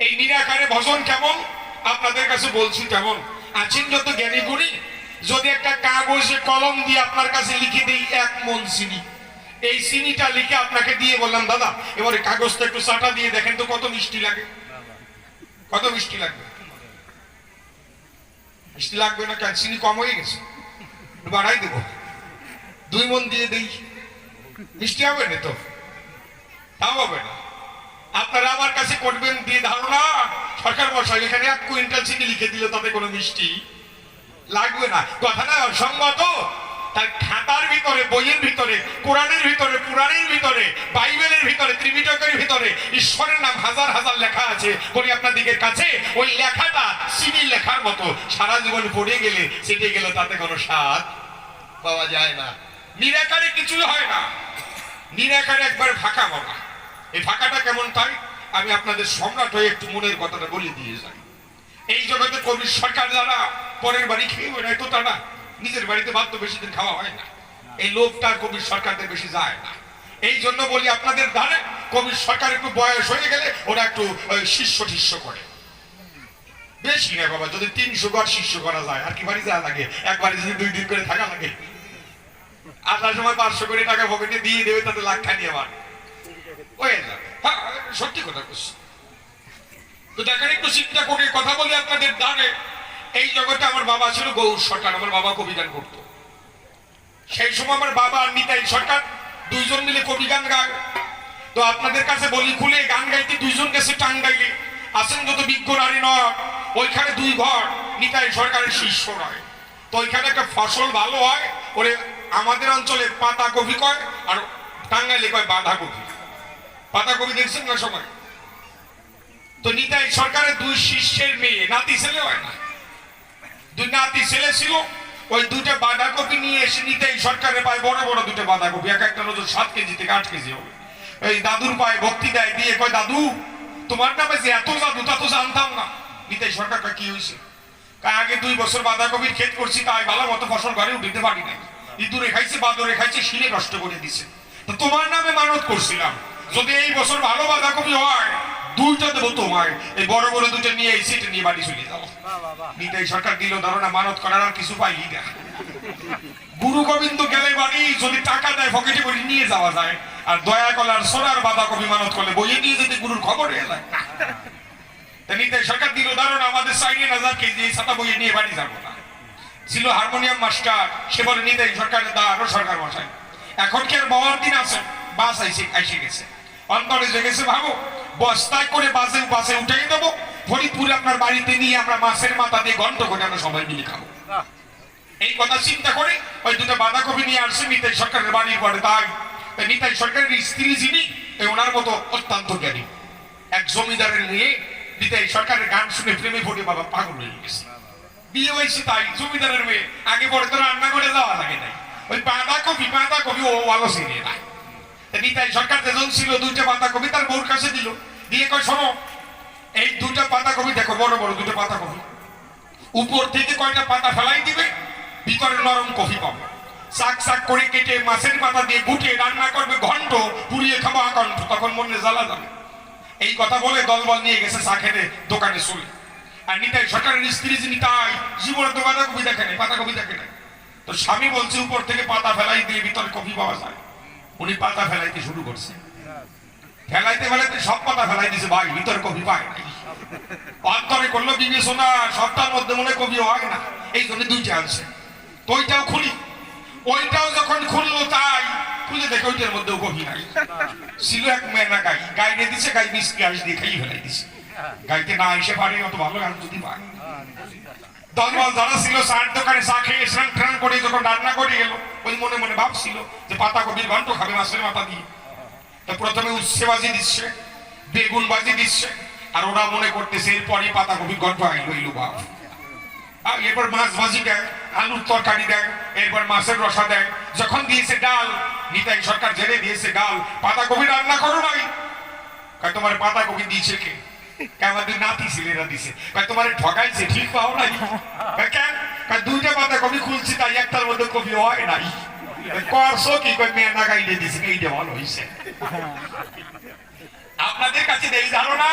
এই নিরাকারে ভজন কেমন? আপনাদের কাছে বলছি কেমন? আছেন যত জ্ঞানী গুণী, যদি একটা কাগজে কলম দিয়ে আপনার কাছে লিখে দিই এক মন চিনি। এই চিনিটা লিখে আপনাকে দিয়ে বললাম, দাদা, এবারে কাগজটা একটু চাটা দিয়ে দেখেন তো কত মিষ্টি লাগে। কত মিষ্টি লাগবে? মিষ্টি লাগবে না কেন? চিনি কম হয়ে গেছে। বাড়াই দেবো। দুই মন দিয়ে দেই। মিষ্টি হবে না তো? তাও হবে না। আপনারা আমার কাছে করবেন দিয়ে ধারণা? সরকার মশাই এখানে এক কুইন্টাল চিনি লিখে দিলে তাতে কোনো মিষ্টি লাগবে না। কথাটা অসঙ্গত। তার খাতার ভিতরে, বইয়ের ভিতরে, কোরআনের ভিতরে, পুরাণের ভিতরে, বাইবেলের ভিতরে ত্রিপিটকের ভিতরে, ঈশ্বরের নাম হাজার হাজার লেখা আছে। বলি আপনাদিকের কাছে, ওই লেখাটা চিনি লেখার মতো। সারা জীবন পড়ে গেলে, সেটে গেলে তাতে কোনো স্বাদ পাওয়া যায় না। নিরাকারে কিছুই হয় না। নিরাকারে একবার ফাঁকা বলা এই ফাঁকাটা কেমন তাই? আমি আপনাদের সম্রাট হয়ে একটু মনের কথাটা বলে দিয়ে যাই। এই জগতে কবির সরকার যারা, পরের বাড়ি খেয়ে বেড়ায় তো তারা নিজের বাড়িতে ভাত তো বেশি দিন খাওয়া হয় না। এই লোভটা কবির সরকারদের বেশি যায় না। এই জন্য বলি আপনাদের ধারে কবির সরকার একটু বয়স হয়ে গেলে ওরা একটু শিষ্য টিষ্য করে। বেশি না বাবা, যদি তিনশো ঘর শিষ্য করা যায়, আর কি বাড়ি যাওয়া লাগে? একবারে যদি দুই দিন করে থাকা লাগে। আসার সময় পাঁচশো কোটি টাকা পকেটে দিয়ে দেবে, তাতে লাখ খানি আবার সত্যি কথা বলছি দেখেন একটু চিন্তা করে কথা বলি আপনাদের দ্বারে এই জগতে আমার বাবা ছিল গৌর সরকার, আমার বাবা কবিগান করত। সেই সময় আমার বাবা আর নিতাই সরকার দুইজন মিলে গায়। তো আপনাদের কাছে বলি, খুলে গান গাইতে দুইজন গেছে টাঙ্গাইলে। আসেন যত বিজ্ঞ নারী নয় ওইখানে দুই ঘর, নিতাই সরকারের শিষ্য নয়। তো ওইখানে একটা ফসল ভালো হয়, ওরে আমাদের অঞ্চলে পাতা কপি কয়, আর টাঙ্গাইলে কয় বাঁধাকপি। পাতা কপি দেখছেন না সময় তো নিতাই সরকারের দুই শিষ্যের মেয়ে, নাতি ছেলে হয় না? দুই নাতি ছেলে ছিল, ওই দুটো বাঁধাকপি নিয়ে এসে নিতাই সরকারের পায় বড় বড় দুটো বাঁধাকপি, এক একটা নজর সাত কেজি থেকে আট কেজি হবে। এই দাদুর পায়ে ভক্তি দেয়, দিয়ে কয়, দাদু, তোমার নামে যে এত জাদু তা তো জানতাম না। নিতাই সরকার কি হয়েছে আগে দুই বছর বাঁধাকপির ক্ষেত করছি, তাই ভালো মতো ফসল ঘরে উঠিতে পারি নাই। ইঁদুরে খাইছে, বাদরে খাইছে, শিলে নষ্ট করে দিছে। তো তোমার নামে মানত করছিলাম। যদি এই বছর ভালো বাঁধাকপি হয় দুইটা দেবো তোমায়। এই বড় বড় দুটো নিয়ে এই সিটে নিয়ে বাড়ি চলে যাও। নিতাই সরকার দিল ধারণা মানত করার আর কিছু পাইলি না। গুরু গোবিন্দ গেলে বাড়ি যদি টাকা দেয় পকেটে করে নিয়ে যাওয়া যায়। আর দয়া কলার সোনার বাঁধাকপি মানত করলে বইয়ে নিয়ে যেতে গুরুর খবর হয়ে যায় নিতাই সরকার দিল ধারণা আমাদের সাইডে কেজি এই ছাতা বইয়ে নিয়ে বাড়ি যাব না। ছিল হারমোনিয়াম মাস্টার সে বলে নিতাই সরকারের দা আরও সরকার মশাই এখন কি আর বাবার দিন আছে? বাস আইসে আইসে গেছে। অন্তরে জেগেছে ভাবো বস্তায় করে বাসে বাসে উঠেই দেবো। ফরিদপুরে আপনার বাড়িতে নিয়ে আমরা মাছের মাথা দিয়ে গন্ধ করে আমরা সবাই মিলে খাব। এই কথা চিন্তা করে ওই দুটো বাঁধাকপি নিয়ে আসছে নিতাই সরকারের বাড়ির পরে। তাই তাই নিতাই সরকারের স্ত্রী যিনি ওনার মতো অত্যন্ত জ্ঞানী। এক জমিদারের মেয়ে নিতাই সরকারের গান শুনে প্রেমে পড়ে বাবা পাগল হয়ে গেছে। বিয়ে হয়েছে তাই জমিদারের মেয়ে। আগে পরে তো রান্না করে যাওয়া লাগে নাই। ওই বাঁধাকপি বাঁধাকপি ও ভালো চিনে না তা নিতাই সরকার যেজন ছিল দুইটা বাঁধাকপি তার বউর কাছে দিল। দিয়ে কয়, শোনো, এই দুটো পাতাকপি দেখো, বড় বড় দুটো পাতাকপি উপর থেকে কয়টা পাতা ফেলাই দিবে, ভিতরে নরম কফি পাবে। শাক শাক করে কেটে মাছের পাতা দিয়ে গুটিয়ে রান্না করবে, ঘন্ট পুড়িয়ে খাব আকণ্ঠ তখন মনে জ্বালা যাবে। এই কথা বলে দলবল নিয়ে গেছে চা খেতে দোকানে শুয়ে আর নিতাই সরকারের স্ত্রী যিনি, তাই জীবনে তো বাঁধাকপি দেখে নেই পাতাকপি দেখে নেই। তো স্বামী বলছে, উপর থেকে পাতা ফেলাই দিলে ভিতরে কফি পাওয়া যায়। উনি পাতা ফেলাইতে শুরু করছে। ফেলাইতে ফেলাইতে সব পাতা ফেলাই দিছে ভাই, ভিতরে কফি পায় অন্তরে করল বিবেচনা, সবটার মধ্যে মনে কবি হয় না। এই জন্য দুইটা আনছে। তো ওইটাও খুলি। ওইটাও যখন খুললো তাই, খুলে দেখে ওইটার মধ্যেও কবি নাই। ছিল এক মেনা গাই। গাই নিয়ে দিছে, গাই মিসকে আস দিয়ে খাই ফেলাই দিছে। গাইতে না এসে পারে, অত ভালো গান যদি পায়। দলবল যারা ছিল চার দোকানে চা খেয়ে স্নান টান করে যখন রান্না করে গেল ওই মনে মনে ভাবছিল যে পাতা কবির ঘন্ট খাবে মাছের মাথা দিয়ে। তো প্রথমে উচ্ছে বাজি দিচ্ছে বেগুন বাজি দিচ্ছে, আর ওরা মনে করতেছে এরপরই পাতা কপি গল্প আইলো ইলু বাপ আর এরপর মাছ ভাজি দেয়, আলুর তরকারি দেয়, এরপর মাছের রসা দেয়। যখন দিয়েছে ডাল, নিতাই সরকার জেনে দিয়েছে ডাল, পাতা কপি রান্না করো নাই। তোমার পাতা কপি দিয়েছে কে? আমাদের নাতি ছেলেরা দিছে? কয়, তোমার ঠকাইছে, ঠিক পাও নাই? কেন? কয়, দুইটা পাতা কবি খুলছি, তাই একটার মধ্যে কবি হয় নাই। করছ কি? কয় মেয়ে না গাইলে দিছে, এইটা ভালো হয়েছে আপনাদের কাছে দেই জানো না